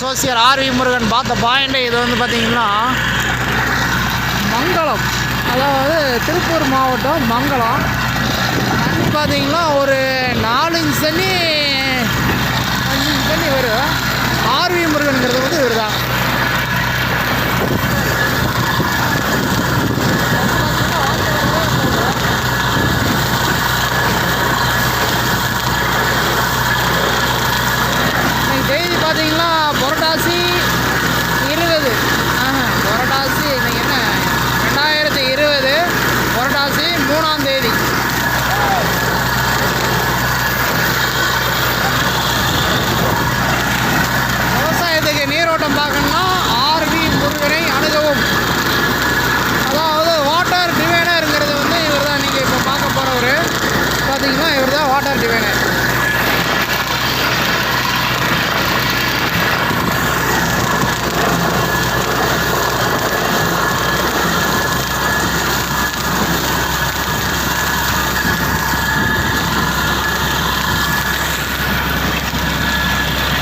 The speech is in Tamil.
சோசியர் ஆர்வி முருகன் பார்த்த பாயிண்ட்டு இது வந்து பார்த்திங்கன்னா மங்களம். அதாவது திருப்பூர் மாவட்டம் மங்களம். பார்த்திங்கன்னா ஒரு நாலஞ்சு தண்ணி அஞ்சு தண்ணி வரும். ஆர்வி முருகன்கிறது வந்து இவர் தான். பார்த்தீங்கன்னா